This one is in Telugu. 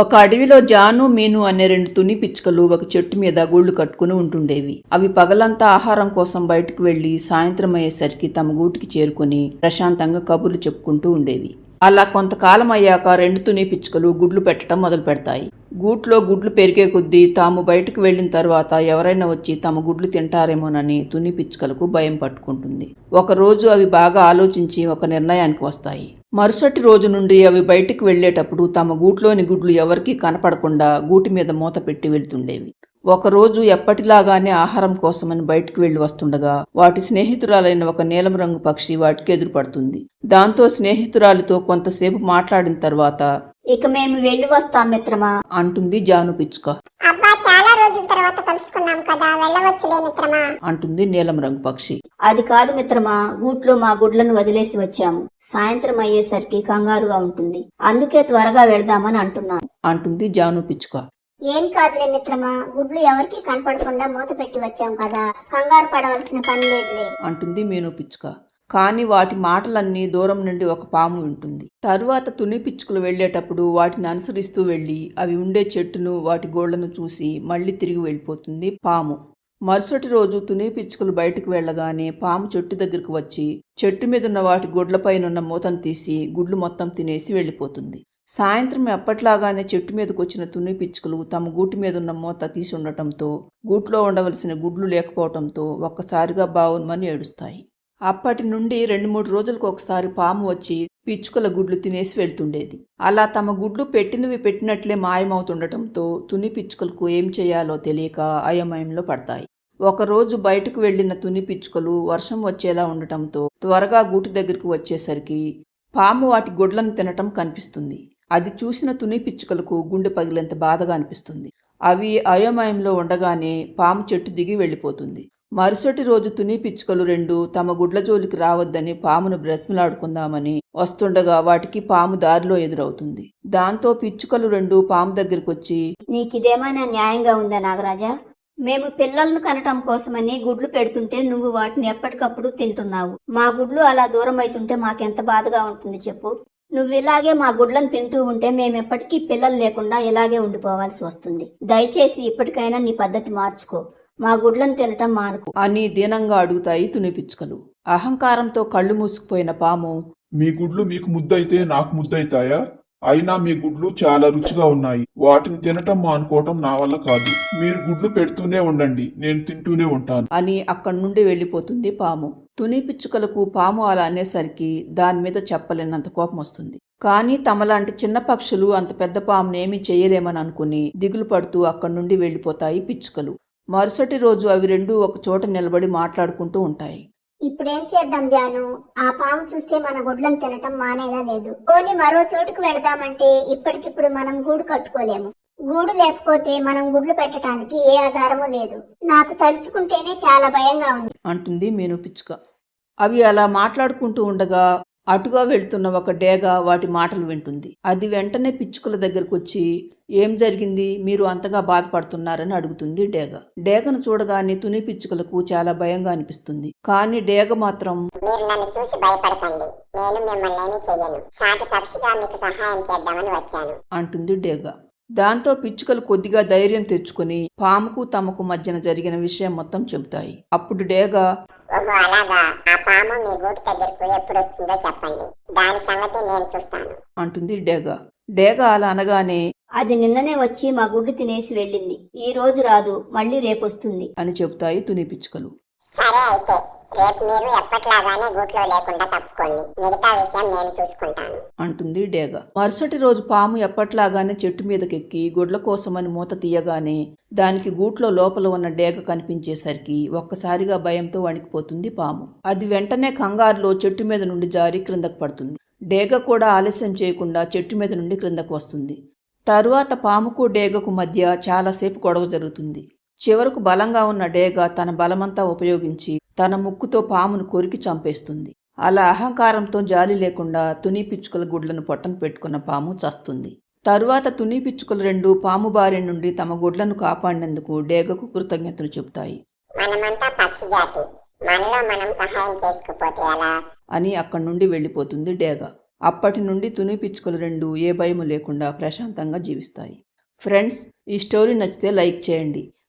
ఒక అడవిలో జాను మీను అనే రెండు తుని పిచ్చుకలు ఒక చెట్టు మీద గూళ్ళు కట్టుకుని ఉంటుండేవి. అవి పగలంతా ఆహారం కోసం బయటకు వెళ్ళి సాయంత్రం అయ్యేసరికి తమ గూటికి చేరుకుని ప్రశాంతంగా కబుర్లు చెప్పుకుంటూ ఉండేవి. అలా కొంతకాలం అయ్యాక రెండు తుని పిచ్చుకలు గుడ్లు పెట్టడం మొదలు పెడతాయి. గూట్లో గుడ్లు పెరిగే కొద్దీ తాము బయటకు వెళ్ళిన తర్వాత ఎవరైనా వచ్చి తమ గుడ్లు తింటారేమోనని తుని పిచ్చుకలకు భయం పట్టుకుంటుంది. ఒకరోజు అవి బాగా ఆలోచించి ఒక నిర్ణయానికి వస్తాయి. మరుసటి రోజు నుండి అవి బయటికి వెళ్ళేటప్పుడు తమ గూట్లోని గుడ్లు ఎవరికీ కనపడకుండా గూటి మీద మూత పెట్టి వెళ్తుండేవి. ఒకరోజు ఎప్పటిలాగానే ఆహారం కోసమని బయటికి వెళ్ళి వస్తుండగా వాటి స్నేహితురాలైన ఒక నీలం రంగు పక్షి వాటికి ఎదురుపడుతుంది. దాంతో స్నేహితురాలితో కొంతసేపు మాట్లాడిన తర్వాత ఇక మేము వెళ్ళి వస్తాం మిత్రమా? అంటుంది జాను పిచ్చుక. అబ్బా చాలా రోజుల తర్వాత కలుసుకున్నాం కదా వెళ్ళవచ్చులే మిత్రమా? అంటుంది నీలం రంగు పక్షి. అది కాదు మిత్రమా గూట్లో మా గుడ్లను వదిలేసి వచ్చాము. సాయంత్రం అయ్యేసరికి కంగారుగా ఉంటుంది. అందుకే త్వరగా వెళ్దామని అంటున్నాను. అంటుంది జాను పిచ్చుక. ఏం కాదులే మిత్రమా గుడ్లు ఎవరికి కనపడకుండా మూత పెట్టి వచ్చాం కదా కంగారు పడవలసిన పని లేదులే. అంటుంది మీను పిచ్చుక. కాని వాటి మాటలన్నీ దూరం నుండి ఒక పాము వింటుంది. తరువాత తుని పిచ్చుకలు వెళ్ళేటప్పుడు వాటిని అనుసరిస్తూ వెళ్ళి అవి ఉండే చెట్టును వాటి గోళ్ళను చూసి మళ్ళీ తిరిగి వెళ్ళిపోతుంది పాము. మరుసటి రోజు తుని పిచ్చుకలు బయటకు వెళ్ళగానే పాము చెట్టు దగ్గరకు వచ్చి చెట్టు మీదున్న వాటి గుడ్లపైనున్న మూతను తీసి గుడ్లు మొత్తం తినేసి వెళ్ళిపోతుంది. సాయంత్రం ఎప్పట్లాగానే చెట్టు మీదకు వచ్చిన తుని పిచ్చుకలు తమ గూటి మీద ఉన్న మూత తీసి ఉండటంతో గూట్లో ఉండవలసిన గుడ్లు లేకపోవటంతో ఒక్కసారిగా బావుమని ఏడుస్తాయి. అప్పటి నుండి రెండు మూడు రోజులకు ఒకసారి పాము వచ్చి పిచ్చుకల గుడ్లు తినేసి వెళ్తుండేది. అలా తమ గుడ్లు పెట్టినవి పెట్టినట్లే మాయమవుతుండటంతో తుని పిచ్చుకలకు ఏం చేయాలో తెలియక అయోమయంలో పడతాయి. ఒకరోజు బయటకు వెళ్ళిన తుని పిచ్చుకలు వర్షం వచ్చేలా ఉండటంతో త్వరగా గూటి దగ్గరకు వచ్చేసరికి పాము వాటి గుడ్లను తినటం కనిపిస్తుంది. అది చూసిన తుని పిచ్చుకలకు గుండె పగిలేంత బాధగా అనిపిస్తుంది. అవి అయోమయంలో ఉండగానే పాము చెట్టు దిగి వెళ్ళిపోతుంది. మరుసటి రోజు తుని పిచ్చుకలు రెండు తమ గుడ్ల జోలికి రావద్దని పామును బ్రతిమలాడుకుందామని వస్తుండగా వాటికి పాము దారిలో ఎదురవుతుంది. దాంతో పిచ్చుకలు రెండు పాము దగ్గరికి వచ్చి నీకిదేమైనా న్యాయంగా ఉందా నాగరాజా? మేము పిల్లలను కనటం కోసమని గుడ్లు పెడుతుంటే నువ్వు వాటిని ఎప్పటికప్పుడు తింటున్నావు. మా గుడ్లు అలా దూరం అవుతుంటే మాకెంత బాధగా ఉంటుంది చెప్పు. నువ్వు ఇలాగే మా గుడ్లను తింటూ ఉంటే మేము ఎప్పటికీ పిల్లలు లేకుండా ఇలాగే ఉండిపోవాల్సి వస్తుంది. దయచేసి ఇప్పటికైనా నీ పద్ధతి మార్చుకో. మా గుడ్లను తినటం మానుకో. అని దీనంగా అడుగుతాయి తుని పిచ్చుకలు అహంకారంతో కళ్ళు మూసుకుపోయిన పాము మీ గుడ్లు మీకు ముద్దయితే నాకు ముద్దయితాయా? అయినా మీ గుడ్లు చాలా రుచిగా ఉన్నాయి. వాటిని తినటం మానుకోవటం నా వల్ల కాదు. మీరు గుడ్లు పెడుతూనే ఉండండి. నేను తింటూనే ఉంటాను. అని అక్కడి నుండి వెళ్ళిపోతుంది పాము. తుని పిచ్చుకలకు పాము అలా అనేసరికి దాని మీద చెప్పలేనంత కోపం వస్తుంది. కానీ తమలాంటి చిన్న పక్షులు అంత పెద్ద పామునేమీ చేయలేమని అనుకుని దిగులు పడుతూ అక్కడి నుండి వెళ్ళిపోతాయి పిచ్చుకలు. మరుసటి రోజు అవి రెండూ ఒక చోట నిలబడి మాట్లాడుకుంటూ ఉంటాయి. ఇప్పుడేం చేద్దాం జాను? ఆ పాము చూస్తే మన గుడ్లను తినటం మానేలా లేదు. పోనీ మరో చోటుకు వెళదామంటే ఇప్పటికిప్పుడు మనం గూడు కట్టుకోలేము. గూడు లేకపోతే మనం గుడ్లు పెట్టడానికి ఏ ఆధారము లేదు. నాకు తలుచుకుంటేనే చాలా భయంగా ఉంది. అంటుంది మీను పిచ్చుక. అవి అలా మాట్లాడుకుంటూ ఉండగా అటుగా వెళ్తున్న ఒక డేగ వాటి మాటలు వింటుంది. అది వెంటనే పిచ్చుకల దగ్గరకు వచ్చి ఏం జరిగింది? మీరు అంతగా బాధపడుతున్నారని అడుగుతుంది డేగ. డేగను చూడగానే తుని పిచ్చుకలకు చాలా భయంగా అనిపిస్తుంది. కానీ డేగ మాత్రం మీరు నన్ను చూసి భయపడకండి. నేను మిమ్మల్ని ఏమీ చెయ్యను. సాటి పక్షిగా మీకు సహాయం చేద్దామని వచ్చాను. అంటుంది డేగ. దాంతో పిచ్చుకలు కొద్దిగా ధైర్యం తెచ్చుకుని పాముకు తమకు మధ్యన జరిగిన విషయం మొత్తం చెబుతాయి. అప్పుడు డేగ ఓహో అలాగా. ఆ పాము మీ గూటి దగ్గరకు ఎప్పుడు వస్తుందో చెప్పండి. దాని సంగతి నేను చూస్తాను. అంటుంది డేగ. డేగ అలా అనగానే అది నిన్ననే వచ్చి మా గుడ్లు తినేసి వెళ్ళింది. ఈ రోజు రాదు మళ్ళీ రేపొస్తుంది. అని చెబుతాయి తుని పిచ్చుకలు. సరే అయితే. రేపు మీరు ఎప్పట్లాగానే గూట్లో లేకుండా తప్పుకోండి. మిగతా విషయం నేను చూసుకుంటాను. అంటుంది డేగ. మరుసటి రోజు పాము ఎప్పట్లాగానే చెట్టు మీదకెక్కి గుడ్ల కోసమని మూత తీయగానే దానికి గూట్లో లోపల ఉన్న డేగ కనిపించేసరికి ఒక్కసారిగా భయంతో వణికిపోతుంది పాము. అది వెంటనే కంగారులో చెట్టు మీద నుండి జారి క్రిందకు పడుతుంది. డేగ కూడా ఆలస్యం చేయకుండా చెట్టు మీద నుండి క్రిందకు వస్తుంది. తరువాత పాముకు డేగకు మధ్య చాలాసేపు గొడవ జరుగుతుంది. చివరకు బలంగా ఉన్న డేగ తన బలమంతా ఉపయోగించి తన ముక్కుతో పామును కొరికి చంపేస్తుంది. అలా అహంకారంతో జాలి లేకుండా తుని పిచ్చుకల గుడ్లను పొట్టన పెట్టుకున్న పాము చస్తుంది. తరువాత తుని పిచ్చుకలు రెండు పాము బారి నుండి తమ గుడ్లను కాపాడినందుకు డేగకు కృతజ్ఞతలు చెబుతాయి. అని అక్కడి నుండి వెళ్ళిపోతుంది డేగ. అప్పటి నుండి తుని పిచ్చుకలు రెండు ఏ భయము లేకుండా ప్రశాంతంగా జీవిస్తాయి. ఫ్రెండ్స్ ఈ స్టోరీ నచ్చితే లైక్ చేయండి.